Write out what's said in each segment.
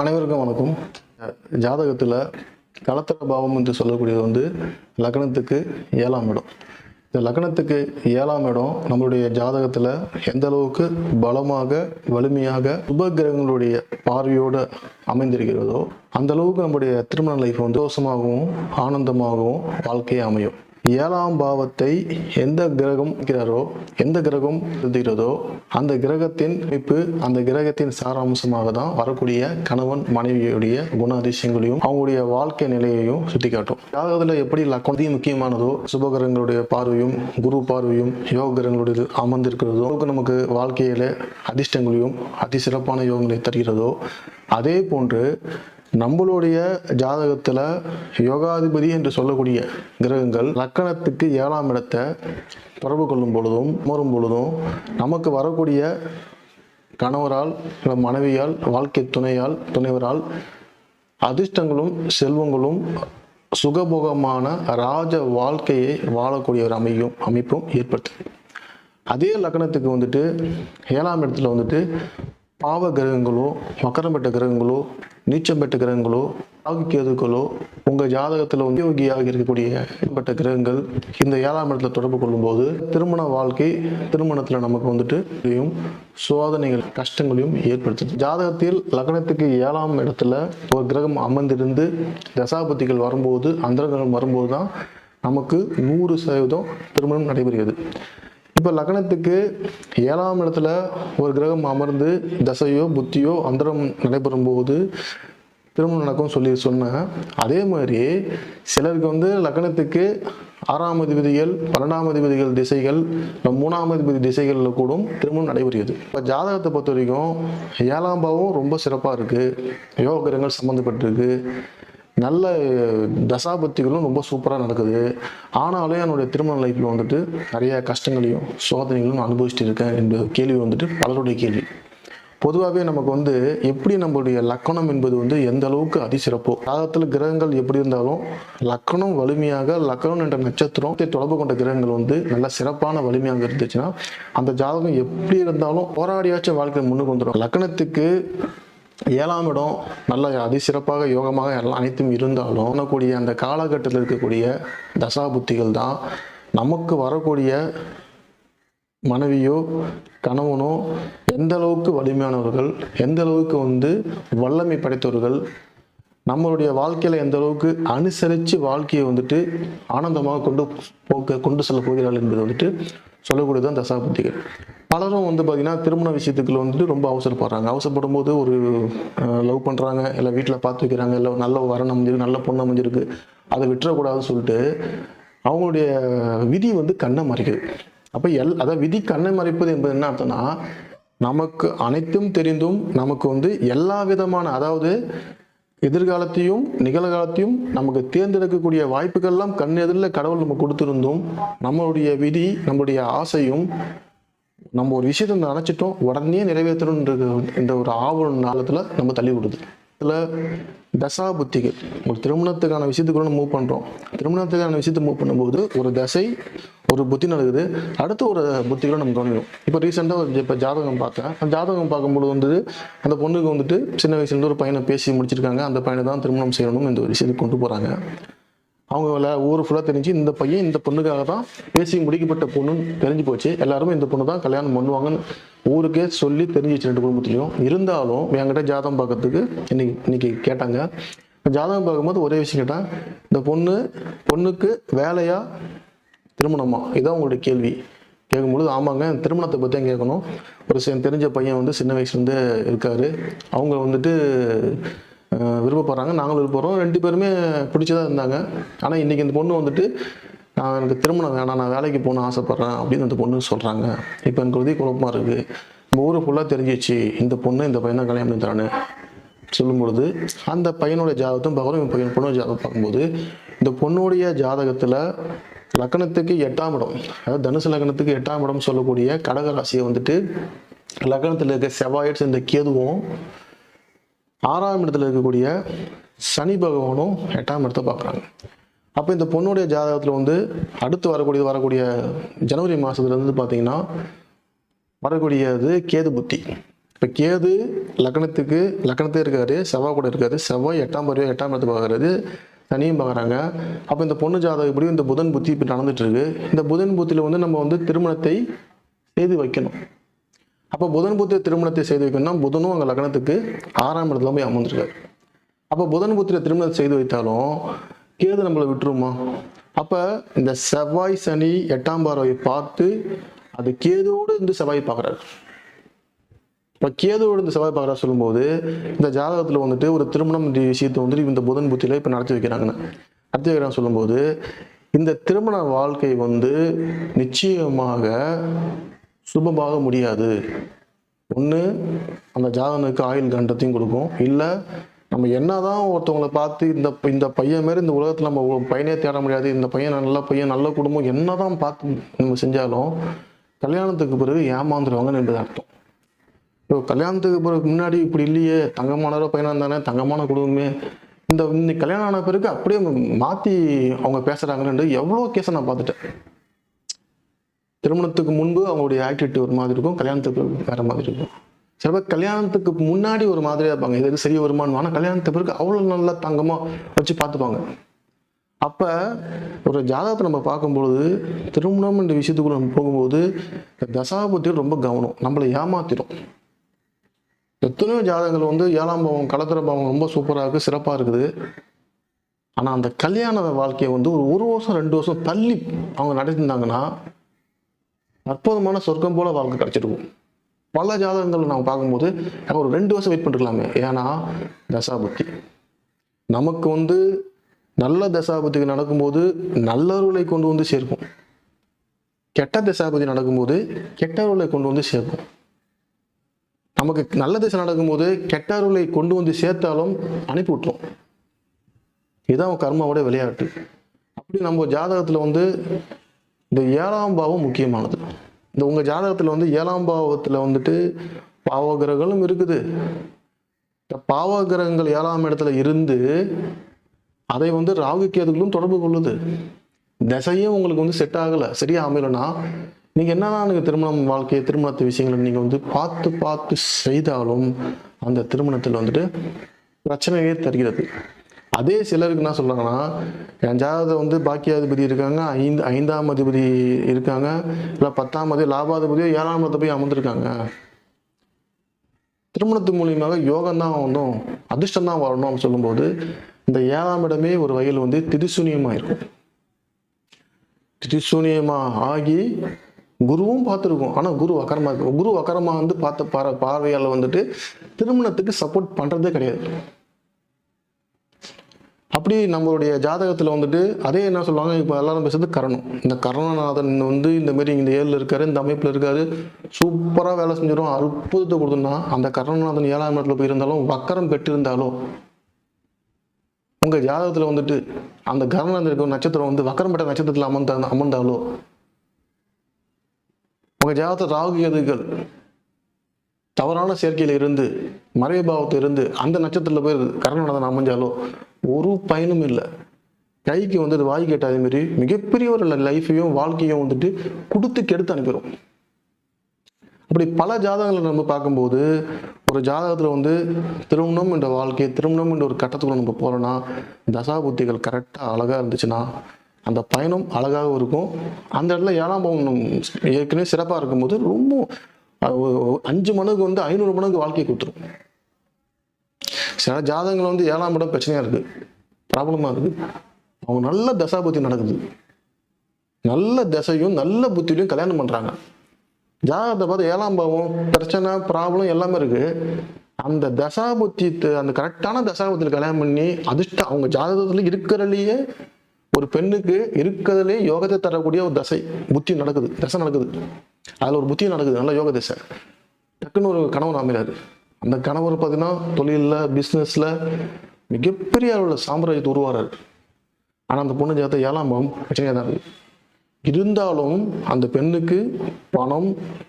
அனைவருக்கும் வணக்கம். ஜாதகத்தில் கலத்தர பாவம் என்று சொல்லக்கூடியது வந்து லக்னத்துக்கு ஏழாம் இடம். இந்த லக்னத்துக்கு ஏழாம் இடம் நம்மளுடைய ஜாதகத்தில் எந்த அளவுக்கு பலமாக வலிமையாக உபகிரகங்களுடைய பார்வையோடு அமைந்திருக்கிறதோ அந்த அளவுக்கு நம்முடைய திருமண லைஃப் வந்து சந்தோஷமாகவும் ஆனந்தமாகவும் வாழ்க்கையை அமையும். ஏழாம் பாவத்தை எந்த கிரகம் இருக்கிறாரோ எந்த கிரகம் எழுதுகிறதோ அந்த கிரகத்தின் அமைப்பு அந்த கிரகத்தின் சாராம்சமாக தான் வரக்கூடிய கணவன் மனைவியுடைய குண அதிசயங்களையும் அவங்களுடைய வாழ்க்கை நிலையையும் சுட்டிக்காட்டும். ஜாதகத்தில் எப்படி லக்கணத்தையும் முக்கியமானதோ சுபகிரகங்களுடைய பார்வையும் குரு பார்வையும் யோக கிரகங்களுடைய அமர்ந்திருக்கிறதோ நமக்கு வாழ்க்கையில அதிர்ஷ்டங்களையும் அதி சிறப்பான யோகங்களை தருகிறதோ அதே போன்று நம்மளுடைய ஜாதகத்தில் யோகாதிபதி என்று சொல்லக்கூடிய கிரகங்கள் லக்கணத்துக்கு ஏழாம் இடத்தை தொடர்பு கொள்ளும் பொழுதும் மோரும் பொழுதும் நமக்கு வரக்கூடிய கணவரால் இல்லை மனைவியால் வாழ்க்கை துணையால் துணைவரால் அதிர்ஷ்டங்களும் செல்வங்களும் சுகபோகமான ராஜ வாழ்க்கையை வாழக்கூடிய ஒரு அமையும் அமைப்பும் ஏற்படுத்துது. அதே லக்கணத்துக்கு வந்துட்டு ஏழாம் இடத்துல வந்துட்டு பாவ கிரகங்களோ மக்கரம் பெற்ற கிரகங்களோ நீச்சம் பெற்ற கிரகங்களோ ராகு உங்கள் ஜாதகத்தில் உத்தியோகியாக இருக்கக்கூடிய பெற்ற கிரகங்கள் இந்த ஏழாம் இடத்துல தொடர்பு கொள்ளும்போது திருமண வாழ்க்கை திருமணத்தில் நமக்கு வந்துட்டு இதையும் சோதனைகள் கஷ்டங்களையும் ஏற்படுத்துது. ஜாதகத்தில் லக்னத்துக்கு ஏழாம் இடத்துல ஒரு கிரகம் அமர்ந்திருந்து தசாபதிகள் வரும்போது அந்தரங்கள் வரும்போது தான் நமக்கு நூறு சதவீதம் திருமணம் நடைபெறுகிறது. இப்போ லக்னத்துக்கு ஏழாம் இடத்துல ஒரு கிரகம் அமர்ந்து தசையோ புத்தியோ அந்தரம் நடைபெறும் போது திருமணம் நடக்கும் சொல்லி சொன்னேன் அதே மாதிரி சிலருக்கு வந்து லக்னத்துக்கு ஆறாம் அதிபதிகள் பன்னெண்டாம் அதிபதிகள் திசைகள் மூணாம் அதிபதி திசைகளில் கூட திருமணம் நடைபெறுகிறது. இப்போ ஜாதகத்தை பொறுத்த வரைக்கும் ஏழாம் பாவம் ரொம்ப சிறப்பாக இருக்குது யோக கிரகங்கள் சம்மந்தப்பட்டிருக்கு நல்ல தசாபத்திகளும் ரொம்ப சூப்பராக நடக்குது. ஆனாலும் என்னுடைய திருமண லைஃப்பில் வந்துட்டு நிறைய கஷ்டங்களையும் சோதனைகளும் அனுபவிச்சுட்டு இருக்கேன் என்ற கேள்வி வந்துட்டு பலருடைய கேள்வி. பொதுவாகவே நமக்கு வந்து எப்படி நம்மளுடைய லக்கணம் என்பது வந்து எந்த அளவுக்கு அதிசிறப்போ ஜாதகத்தில் கிரகங்கள் எப்படி இருந்தாலும் லக்கணம் வலிமையாக லக்கணம் என்ற நட்சத்திரத்தை தொடர்பு கொண்ட கிரகங்கள் வந்து நல்ல சிறப்பான வலிமையாக இருந்துச்சுன்னா அந்த ஜாதகம் எப்படி இருந்தாலும் போராடியாச்சும் வாழ்க்கை முன்னுக்கு வந்துடும் லக்கணத்துக்கு ஏழாம் இடம் நல்ல அதிசிறப்பாக யோகமாக எல்லாம் அனைத்தும் இருந்தாலும் பண்ணக்கூடிய அந்த காலகட்டத்தில் இருக்கக்கூடிய தசாபுத்திகள் தான் நமக்கு வரக்கூடிய மனைவியோ கணவனோ எந்த அளவுக்கு வலிமையானவர்கள் எந்த அளவுக்கு வந்து வல்லமை படைத்தவர்கள் நம்மளுடைய வாழ்க்கையில எந்த அளவுக்கு அனுசரித்து வாழ்க்கையை வந்துட்டு ஆனந்தமாக கொண்டு போக்க கொண்டு செல்ல போகிறார்கள் என்பது வந்துட்டு சொல்லக்கூடியதான் தசாபுத்திகள். பலரும் வந்து பார்த்தீங்கன்னா திருமண விஷயத்துக்குள்ள வந்துட்டு ரொம்ப அவசரப்படுறாங்க. அவசரப்படும் போது ஒரு லவ் பண்ணுறாங்க இல்லை வீட்டில் பார்த்து வைக்கிறாங்க இல்லை நல்ல வரன் அமைஞ்சிருக்கு நல்ல பொண்ணு அமைஞ்சிருக்கு அதை விட்டுறக்கூடாதுன்னு சொல்லிட்டு அவங்களுடைய விதி வந்து கண்ணை மறைக்குது. அப்போ எல் அதாவது விதி கண்ணை மறைப்பது என்பது என்ன அர்த்தம்னா நமக்கு அனைத்தும் தெரிந்தும் நமக்கு வந்து எல்லா விதமான அதாவது எதிர்காலத்தையும் நிகழ்காலத்தையும் நமக்கு தேர்ந்தெடுக்கக்கூடிய வாய்ப்புகள்லாம் கண் எதிரில் கடவுள் நம்ம கொடுத்துருந்தும் நம்மளுடைய விதி நம்மளுடைய ஆசையும் நம்ம ஒரு விஷயத்தை நினச்சிட்டோம் உடனே நிறைவேற்றணுன்ற இந்த ஒரு ஆவல் நாளத்தில் நம்ம தள்ளி விடுது. இதில் தசா புத்திகள் ஒரு திருமணத்துக்கான விஷயத்துக்குள்ள மூவ் பண்ணுறோம் திருமணத்துக்கான விஷயத்தை மூவ் பண்ணும்போது ஒரு தசை ஒரு புத்தி நடக்குது. அடுத்து ஒரு புத்திகளை நம்ம கவனிக்கணும் இப்போ ரீசெண்டாக இப்போ ஜாதகம் பார்த்தேன். அந்த ஜாதகம் பார்க்கும்போது வந்து அந்த பொண்ணுக்கு வந்துட்டு சின்ன வயசுலேருந்து ஒரு பையனை பேசி முடிச்சிருக்காங்க. அந்த பையனை தான் திருமணம் செய்யணும் இந்த ஒரு விஷயத்துக்கு கொண்டு போகிறாங்க அவங்க ஊர் ஃபுல்லாக தெரிஞ்சு இந்த பையன் இந்த பொண்ணுக்காக தான் பேசி முடிக்கப்பட்ட பொண்ணுன்னு தெரிஞ்சு போச்சு. எல்லாருமே இந்த பொண்ணு தான் கல்யாணம் பண்ணுவாங்கன்னு ஊருக்கே சொல்லி தெரிஞ்சிச்சு ரெண்டு குடும்பத்துலையும். இருந்தாலும் என்கிட்ட ஜாதகம் பார்க்கறதுக்கு இன்னைக்கு இன்னைக்கு கேட்டாங்க. ஜாதகம் பார்க்கும்போது ஒரே விஷயம் கேட்டேன் இந்த பொண்ணு பொண்ணுக்கு வேலையா திருமணமா? இதான் உங்களுடைய கேள்வி. கேட்கும்பொழுது ஆமாங்க திருமணத்தை பற்றி கேட்கணும். ஒரு தெரிஞ்ச பையன் வந்து சின்ன வயசுலேருந்து இருக்காரு. அவங்க வந்துட்டு விருப்பப்படுறாங்க. நாங்களும் விருப்பப்படுறோம். ரெண்டு பேருமே பிடிச்சதா இருந்தாங்க. ஆனால் இன்றைக்கி இந்த பொண்ணு வந்துட்டு நான் எனக்கு திருமணம் வேணாம் நான் வேலைக்கு போகணும்னு ஆசைப்பட்றேன் அப்படின்னு அந்த பொண்ணு சொல்கிறாங்க இப்போ எனக்கு உதவி குழப்பமாக இருக்குது நம்ம ஊரை ஃபுல்லாக தெரிஞ்சிச்சு. இந்த பொண்ணு இந்த பையன் தான் கல்யாணம் பண்ணி தரானு சொல்லும் பொழுது அந்த பையனோட ஜாதகத்தும் பார்க்குறோம். இவன் பையன் பொண்ணோட ஜாதகம் பார்க்கும்போது இந்த பொண்ணுடைய ஜாதகத்தில் லக்னத்துக்கு எட்டாம் இடம் அதாவது தனுசு லக்னத்துக்கு எட்டாம் இடம் சொல்லக்கூடிய கடக ராசியை வந்துட்டு லக்னத்தில் இருக்க செவ்வாய் இந்த கேதுவும் ஆறாம் இடத்துல இருக்கக்கூடிய சனி பகவானும் எட்டாம் இடத்தை பார்க்குறாங்க. அப்போ இந்த பொண்ணுடைய ஜாதகத்தில் வந்து அடுத்து வரக்கூடிய வரக்கூடிய ஜனவரி மாதத்துலேருந்து பார்த்தீங்கன்னா வரக்கூடியது கேது புத்தி. இப்போ கேது லக்னத்துக்கு லக்னத்தே இருக்காரு செவ்வாய் கூட இருக்காரு செவ்வாய் எட்டாம் பருவம் எட்டாம் இடத்து பார்க்குறது சனியும் பார்க்குறாங்க. அப்போ இந்த பொண்ணு ஜாதகம் இப்படியும் இந்த புதன் புத்தி இப்போ நடந்துட்டு இருக்கு. இந்த புதன் புத்தியில் வந்து நம்ம வந்து திருமணத்தை செய்து வைக்கணும். அப்போ புதன் புத்திர திருமணத்தை செய்து வைக்கணும்னா புதனும் அங்கே லக்னத்துக்கு ஆறாம் இடத்துல போய் அமர்ந்துருக்காரு. அப்போ புதன் புத்திர திருமணத்தை செய்து வைத்தாலும் கேது நம்மளை விட்டுருமா? அப்போ இந்த செவ்வாய் சனி எட்டாம் பார்வையை பார்த்து அது கேதுவோடு இருந்து செவ்வாய் பார்க்குறாரு. இப்போ கேதுவோடு இந்த செவ்வாய் பார்க்குறா சொல்லும்போது இந்த ஜாதகத்தில் வந்துட்டு ஒரு திருமணம் விஷயத்தை வந்துட்டு இந்த புதன் புத்தியில் இப்போ நடத்தி வைக்கிறாங்கன்னு. நடத்தி வைக்கிறாங்க சொல்லும்போது இந்த திருமண வாழ்க்கை வந்து நிச்சயமாக சுபமாக முடியாது. ஒன்று அந்த ஜாதனுக்கு ஆயுள் கண்டத்தையும் கொடுக்கும். இல்லை நம்ம என்னதான் ஒருத்தவங்களை பார்த்து இந்த இந்த பையன் மாரி இந்த உலகத்தில் நம்ம பையனே தேட முடியாது. இந்த பையன் நல்ல பையன் நல்ல குடும்பம் என்னதான் பார்த்து நம்ம செஞ்சாலும் கல்யாணத்துக்கு பிறகு ஏமாந்துருவாங்கன்னு என்பது அர்த்தம். இப்போ கல்யாணத்துக்கு பிறகு முன்னாடி இப்படி இல்லையே தங்கமானவரோ பையனாக இருந்தானே தங்கமான குடும்பமே. இந்த இந்த கல்யாணம் ஆன பிறகு அப்படியே மாற்றி அவங்க பேசுகிறாங்கன்னு எவ்வளோ கேஸை நான் பார்த்துட்டேன். திருமணத்துக்கு முன்பு அவங்களுடைய ஆக்டிவிட்டி ஒரு மாதிரி இருக்கும். கல்யாணத்துக்கு பிறகு வேற மாதிரி இருக்கும். சில பேர் கல்யாணத்துக்கு முன்னாடி ஒரு மாதிரியா இருப்பாங்க. இது சரி வருமானம். ஆனால் கல்யாணத்துக்கு பிறகு அவ்வளோ நல்லா தங்கமா வச்சு பார்த்துப்பாங்க. அப்ப ஒரு ஜாதகத்தை நம்ம பார்க்கும்பொழுது திருமணம் என்ற விஷயத்துக்குள்ள நம்ம போகும்போது இந்த ரொம்ப கவனம். நம்மளை ஏமாத்திடும் எத்தனையோ ஜாதகங்கள் வந்து ஏழாம் பாவம் கலத்திர பாவம் ரொம்ப சூப்பராக இருக்குது சிறப்பாக இருக்குது. ஆனால் அந்த கல்யாண வாழ்க்கையை வந்து ஒரு ஒரு வருஷம் ரெண்டு வருஷம் தள்ளி அவங்க நடத்திருந்தாங்கன்னா அற்புதமான சொர்க்கம் போல வாழ்க்கை கிடைச்சிருக்கும். பல ஜாதகங்கள் நம்ம பார்க்கும்போது நம்ம ஒரு ரெண்டு வருஷம் வெயிட் பண்ணிருக்கலாமே. ஏன்னா தசாபுத்தி நமக்கு வந்து நல்ல தசாபுத்திக்கு நடக்கும்போது நல்லவர்களை கொண்டு வந்து சேர்க்கும். கெட்ட தசாபதி நடக்கும்போது கெட்டவர்களை கொண்டு வந்து சேர்க்கும். நமக்கு நல்ல திசை நடக்கும்போது கெட்டவர்களை கொண்டு வந்து சேர்த்தாலும் அனுப்பி விட்டுரும். இதுதான் கர்மாவோட விளையாட்டு. அப்படி நம்ம ஜாதகத்தில் வந்து இந்த ஏழாம் பாவம் முக்கியமானது. இந்த உங்க ஜாதகத்துல வந்து ஏழாம் பாவத்துல வந்துட்டு பாவகிரகங்களும் இருக்குது. இந்த பாவகிரகங்கள் ஏழாம் இடத்துல இருந்து அதை வந்து ராகு கேதுகளும் தொடர்பு கொள்ளுது. திசையும் உங்களுக்கு வந்து செட் ஆகலை. சரியா அமையலைன்னா நீங்க என்னதான் திருமணம் வாழ்க்கையை திருமணத்து விஷயங்களை நீங்க வந்து பார்த்து பார்த்து செய்தாலும் அந்த திருமணத்தில் வந்துட்டு பிரச்சனையே தருகிறது. அதே சிலருக்கு என்ன சொல்கிறாங்கன்னா என் ஜாதகத்தை வந்து பாக்கியாதிபதி இருக்காங்க ஐந்து ஐந்தாம் அதிபதி இருக்காங்க இல்லை பத்தாம் அதிபதி லாபாதிபதியோ ஏழாம் இடத்துல போய் அமர்ந்திருக்காங்க. திருமணத்து மூலியமாக யோகம் தான் வரணும் அதிர்ஷ்டம் தான் வரணும் அப்படின்னு சொல்லும்போது இந்த ஏழாம் இடமே ஒரு வகையில் வந்து திரிசூனியமா இருக்கும். திரிசூனியமா ஆகி குருவும் பார்த்துருக்கோம். ஆனால் குரு அக்கரமாக இருக்கும் குரு அக்கரமாக வந்து பார்த்த பார பார்வையால் வந்துட்டு திருமணத்துக்கு சப்போர்ட் பண்ணுறதே கிடையாது. அப்படி நம்மளுடைய ஜாதகத்தில் வந்துட்டு அதே என்ன சொல்லுவாங்க இப்போ எல்லாரும் பேசுறது கரணம். இந்த கரணநாதன் வந்து இந்த மாரி இந்த ஏழில் இருக்காரு இந்த அமைப்பில் இருக்காரு சூப்பராக வேலை செஞ்சிடும் அற்புதத்தை கொடுத்தோம்னா அந்த கரணநாதன் ஏழாம் இடத்துல போயிருந்தாலும் வக்கரம் பெற்றிருந்தாலோ உங்கள் ஜாதகத்தில் வந்துட்டு அந்த கரணநாதன் இருக்கிற நட்சத்திரம் வந்து வக்கரம் பெற்ற நட்சத்திரத்தில் அமர்ந்த அமர்ந்தாலோ உங்கள் ஜாதகத்தில் ராகு எதுகள் தவறான சேர்க்கையில இருந்து மறைபாவத்தில் இருந்து அந்த நட்சத்திரத்தில் போய் கரணநாதன் அமைஞ்சாலோ ஒரு பயனும் இல்லை. கைக்கு வந்து அது வாய் கேட்ட அதே மாதிரி மிகப்பெரிய ஒரு லைஃபையும் வாழ்க்கையும் வந்துட்டு கொடுத்து கெடுத்து அனுப்பிடும் அப்படி பல ஜாதகங்களை நம்ம பார்க்கும்போது ஒரு ஜாதகத்தில் வந்து திருமணம் என்ற வாழ்க்கை திருமணம் என்ற ஒரு கட்டத்துக்குள்ள நம்ம போகிறோன்னா தசாபுத்திகள் கரெக்டாக அழகாக இருந்துச்சுன்னா அந்த பயணம் அழகாகவும் இருக்கும். அந்த இடத்துல ஏழாம் பவனம் ஏற்கனவே சிறப்பாக இருக்கும்போது ரொம்ப அஞ்சு மடங்கு வந்து ஐநூறு மனுக்கு வாழ்க்கையை கொடுத்துரும். சில ஜாதகங்கள் வந்து ஏழாம் இடம் பிரச்சனையா இருக்கு. ப்ராப்ளமா இருக்கு. அவங்க நல்ல தசாபுத்தி நடக்குது. நல்ல தசையும் நல்ல புத்தியிலையும் கல்யாணம் பண்றாங்க. ஜாதகத்தை பார்த்து ஏழாம் பாவம் பிரச்சனை ப்ராப்ளம் எல்லாமே இருக்கு. அந்த தசாபுத்தி அந்த கரெக்டான தசாபுத்தியில் கல்யாணம் பண்ணி அதிர்ஷ்டம் அவங்க ஜாதகத்துல இருக்கிறதுலயே ஒரு பெண்ணுக்கு இருக்கிறதுலே யோகத்தை தரக்கூடிய ஒரு தசை புத்தி நடக்குது தசை நடக்குது. அதில் ஒரு புத்தி நடக்குது நல்ல யோக தசை. டக்குன்னு ஒரு கணவன் அமைகிறார் அந்த கணவர் பார்த்தீங்கன்னா தொழிலில் பிஸ்னஸில் மிகப்பெரிய அளவில் சாம்ராஜ்யத்தை உருவாராரு ஆனால் அந்த பொண்ணு ஜாத்த ஏழாம் பாவம் பிரச்சனையாக தான் இருக்குது இருந்தாலும் அந்த பெண்ணுக்கு பணம்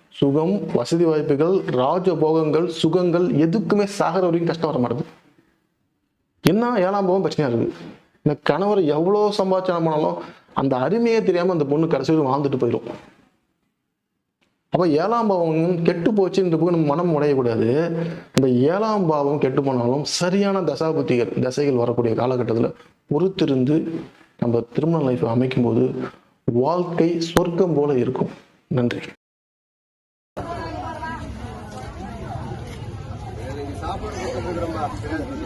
சுகம் வசதி வாய்ப்புகள் ராஜபோகங்கள் சுகங்கள் எதுக்குமே சாகர வரைக்கும் கஷ்டம் வர மாட்டேது என்ன ஏழாம் பாவம் பிரச்சனையாக இருக்குது இந்த கணவர் எவ்வளோ சம்பாதிச்சாலும் பண்ணாலும் அந்த அருமையே தெரியாமல் அந்த பொண்ணு கடைசி வாழ்ந்துட்டு போயிடும் அப்போ ஏழாம் பாவம் கெட்டு போச்சுன்ற போது நம்ம மனம் உடையக்கூடாது. இந்த ஏழாம் பாவம் கெட்டு போனாலும் சரியான தசாபுத்திகள் தசைகள் வரக்கூடிய காலகட்டத்தில் பொறுத்திருந்து நம்ம திருமண லைஃப் அமைக்கும்போது வாழ்க்கை சொர்க்கம் போல இருக்கும். நன்றி. சாப்பாடு